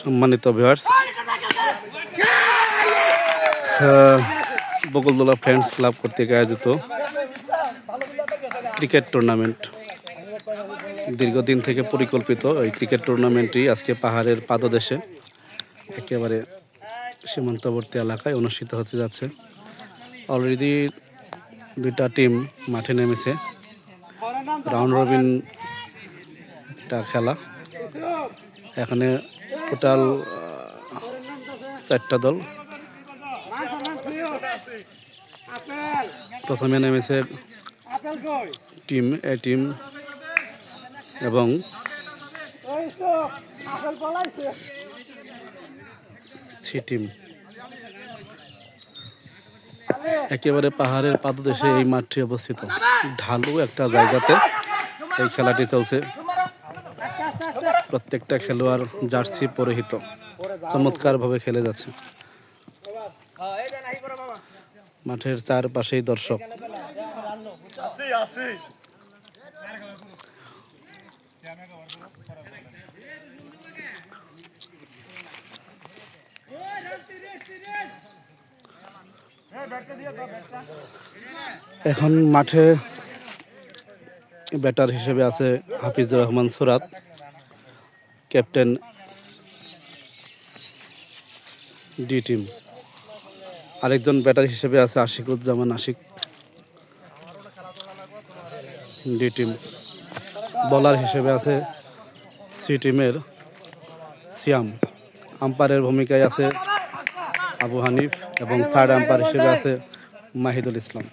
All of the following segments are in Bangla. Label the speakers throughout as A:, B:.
A: সম্মানিত ভিউয়ার্স বকুলদোলা ফ্রেন্ডস ক্লাব কর্তৃক আয়োজিত ক্রিকেট টুর্নামেন্ট দীর্ঘদিন থেকে পরিকল্পিত এই ক্রিকেট টুর্নামেন্টটি আজকে পাহাড়ের পাদদেশে একেবারে সীমান্তবর্তী এলাকায় অনুষ্ঠিত হতে যাচ্ছে। অলরেডি দুইটা টিম মাঠে নেমেছে। রাউন্ড রবিন একটা খেলা। এখানে টোটাল চারটা দল। প্রথমে নেমেছে টিম, এ টিম এবং সি টিম। একেবারে পাহাড়ের পাদদেশে এই মাঠটি অবস্থিত। ঢালু একটা জায়গাতে এই খেলাটি চলছে। প্রত্যেকটা খেলোয়াড় জার্সি পরিহিত। চমৎকারভাবে খেলে যাচ্ছে। মাঠের চারপাশেই দর্শক। এখন মাঠে ব্যাটার হিসেবে আছে Hafizur Rahman Surat. Captain D team. আরেকজন ব্যাটার হিসেবে আছে আশিকুজ্জামান আশিক। D team. বলার হিসেবে আছে সি টিমের সিয়াম। আম্পায়ারের ভূমিকায় আছে আবু হানিফ এবং থার্ড আম্পায়ার হিসেবে আছে মাহিদুল ইসলাম।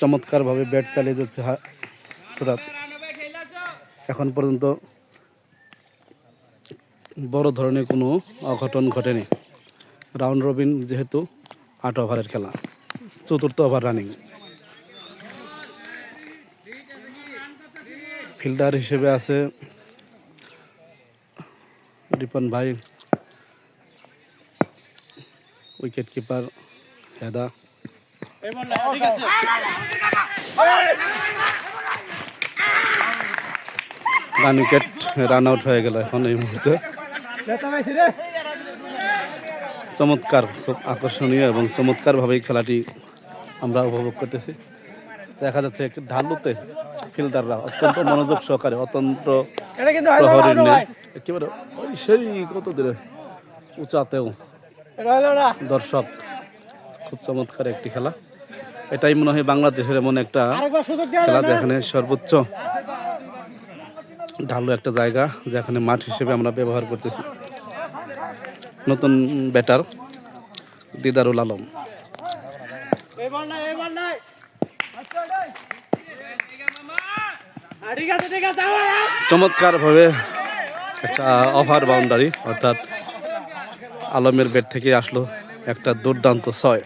A: চমৎকারভাবে ব্যাট চালিয়ে যাচ্ছে সুরাত। এখন পর্যন্ত বড় ধরনের কোনো অঘটন ঘটেনি। রাউন্ড রবিন যেহেতু আট ওভারের খেলা, চতুর্থ ওভার রানিং। ফিল্ডার হিসেবে আছে রিপন ভাই উইকেট কিপার হেদা। রান উইকেট রান আউট হয়ে গেল এখন এই মুহূর্তে। চমৎকার খুব আকর্ষণীয় এবং চমৎকারভাবেই খেলাটি আমরা উপভোগ করতেছি। দেখা যাচ্ছে একটু ঢালুতে ফিল্ডাররা অত্যন্ত মনোযোগ সহকারে অত্যন্ত প্রহরীর একেবারে সেই কত দূরে উঁচাতেও দর্শক খুব চমৎকার একটি খেলা। এটাই মনে হয় বাংলাদেশের এমন একটা খেলা যেখানে সর্বোচ্চ ঢালু একটা জায়গা যেখানে মাঠ হিসেবে আমরা ব্যবহার করতেছি। নতুন ব্যাটার, দিদারুল আলম।
B: ঠিক ঠিক
A: চমৎকারভাবে একটা ওভার বাউন্ডারি অর্থাৎ আলমের ব্যাট থেকে আসলো একটা দুর্দান্ত ছয়।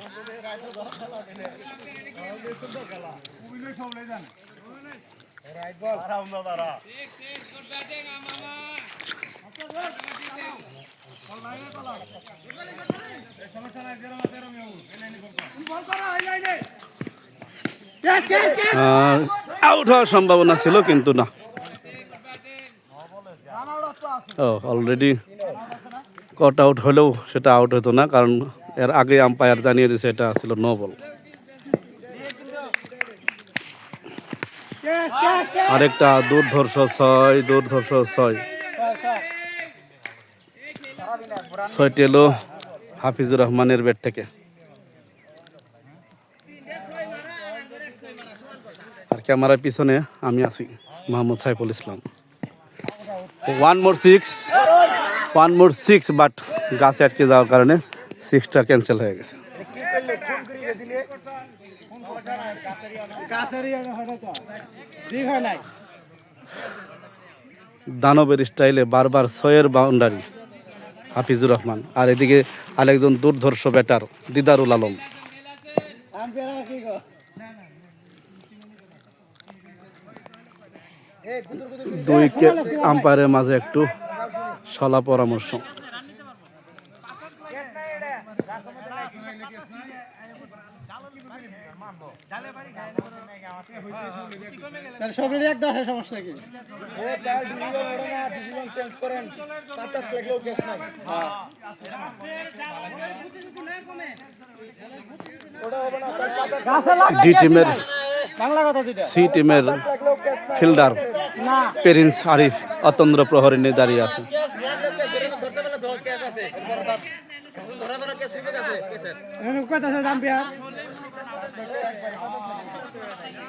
A: আউট হওয়ার সম্ভাবনা ছিল, কিন্তু না। ও অলরেডি কট আউট হলেও সেটা আউট হতো না, কারণ এর আগে আম্পায়ার জানিয়ে দিয়েছে এটা ছিল নো বল আরেকটা দুর্ধর্ষ ছয় দুর্ধর্ষ ছয়। ছয়টি এলো হাফিজুর রহমানের ব্যাট থেকে। আর ক্যামেরার পিছনে আমি আছি Mohammad Saiful Islam. One more six one more six but গাছে আটকে যাওয়ার কারণে সিক্সটা ক্যান্সেল হয়ে গেছে। দানবের স্টাইলে বারবার ছয়ের বাউন্ডারি হাফিজুর রহমান। আর এদিকে আরেকজন দুর্ধর্ষ ব্যাটার, দিদারুল আলম। দুই আম্পায়ারের মাঝে একটু সলা পরামর্শ।
B: সবের এক দশে সমস্যা কি?
A: ডি টিমের
B: বাংলা কথা যেটা।
A: সি টিমের ফিল্ডার প্রিন্স আরিফ অতন্দ্র প্রহরী নিয়ে দাঁড়িয়ে আছে।
B: কথা জাম্পিয়ার। 对对对对对对对对